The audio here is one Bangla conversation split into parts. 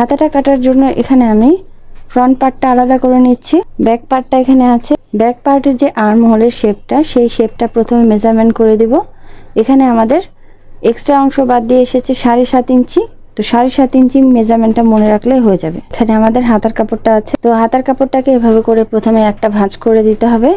হাতাটা কাটার জন্য এখানে আমি ফ্রন্ট পার্টটা আলাদা করে নিচ্ছি। ব্যাক পার্টটা এখানে আছে। ব্যাক পার্টের যে আর্ম হোলের শেপটা সেই শেপটা প্রথমে মেজারমেন্ট করে দিব। এখানে আমাদের এক্সট্রা অংশ বাদ দিয়ে এসেছে সাড়ে সাত ইঞ্চি। তো সাড়ে সাত ইঞ্চি মেজারমেন্টটা মনে রাখলে হয়ে যাবে। এখানে আমাদের হাতার কাপড়টা আছে। তো হাতার কাপড়টাকে এভাবে করে প্রথমে একটা ভাঁজ করে দিতে হবে।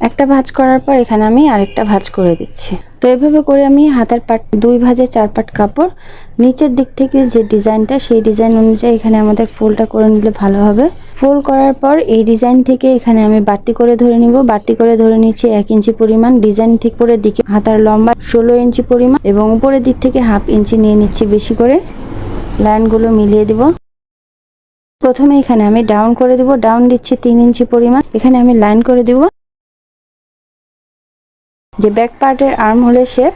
একটা ভাঁজ করার পর এখানে আমি আরেকটা ভাঁজ করে দিচ্ছি। তো এভাবে করে আমি হাতার পাট, দুই ভাঁজে চার পাট কাপড়, নিচের দিক থেকে যে ডিজাইনটা, সেই ডিজাইন অনুযায়ী এখানে আমাদের ফুলটা করে নিলে ভালো হবে। ফুল করার পর এই ডিজাইন থেকে এখানে আমি বাড়তি করে ধরে নিব। বাড়তি করে ধরে নিচ্ছি এক ইঞ্চি পরিমাণ। ডিজাইন ঠিক করে দিকে হাতার লম্বা ষোলো ইঞ্চি পরিমাণ এবং উপরের দিক থেকে হাফ ইঞ্চি নিয়ে নিচ্ছি বেশি করে। লাইনগুলো মিলিয়ে দিব। প্রথমে এখানে আমি ডাউন করে দিব। ডাউন দিচ্ছি তিন ইঞ্চি পরিমাণ। এখানে আমি লাইন করে দিব। যে ব্যাক পার্টের আর্ম হলে শেপ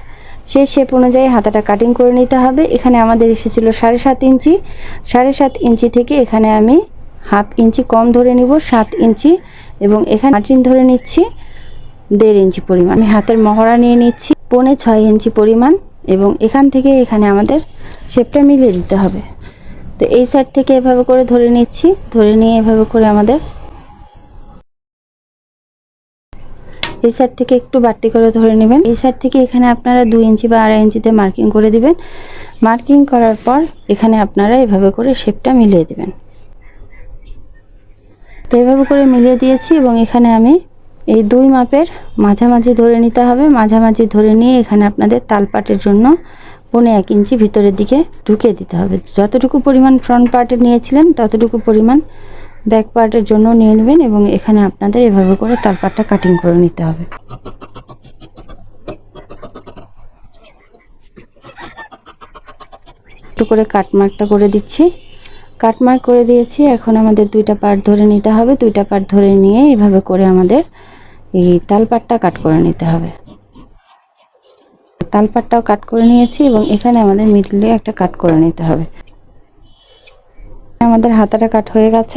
সেই শেপ অনুযায়ী হাতাটা কাটিং করে নিতে হবে। এখানে আমাদের এসেছিল সাড়ে সাত ইঞ্চি। সাড়ে সাত ইঞ্চি থেকে এখানে আমি হাফ ইঞ্চি কম ধরে নিব, সাত ইঞ্চি এবং এখানে মার্জিন ধরে নিচ্ছি, দেড় ইঞ্চি পরিমাণ। আমি হাতের মহড়া নিয়ে নিচ্ছি, পৌনে ছয় ইঞ্চি পরিমাণ এবং এখান থেকে এখানে আমাদের শেপটা মিলিয়ে দিতে হবে। তো এই সাইড থেকে এভাবে করে ধরে নিচ্ছি, ধরে নিয়ে এভাবে করে আমাদের এই সাইড থেকে একটু বাড়তি করে ধরে নেবেন। এই সাইড থেকে এখানে আপনারা দুই ইঞ্চি বা আড়াই ইঞ্চিতে মার্কিং করে দিবেন। মার্কিং করার পর এখানে আপনারা এভাবে করে শেপটা মিলিয়ে দেবেন। তো এভাবে করে মিলিয়ে দিয়েছি এবং এখানে আমি এই দুই মাপের মাঝামাঝি ধরে নিতে হবে। মাঝামাঝি ধরে নিয়ে এখানে আপনাদের তালপাটের জন্য পৌনে এক ইঞ্চি ভিতরের দিকে ঢুকিয়ে দিতে হবে। যতটুকু পরিমাণ ফ্রন্ট পার্টে নিয়েছিলেন, ততটুকু পরিমাণ ব্যাক পার্টের জন্য নিয়ে নেবেন এবং এখানে আপনাদের এভাবে করে তালপাটটা কাটিং করে নিতে হবে। একটু করে কাটমার্কটা করে দিচ্ছি। কাটমার্ক করে দিয়েছি, এখন আমাদের দুইটা পার্ট ধরে নিতে হবে। দুইটা পার্ট ধরে নিয়ে এভাবে করে আমাদের এই তালপাটটা কাট করে নিতে হবে। তালপাটটাও কাট করে নিয়েছি এবং এখানে আমাদের মিডলে একটা কাট করে নিতে হবে। আমাদের হাতাটা কাট হয়ে গেছে।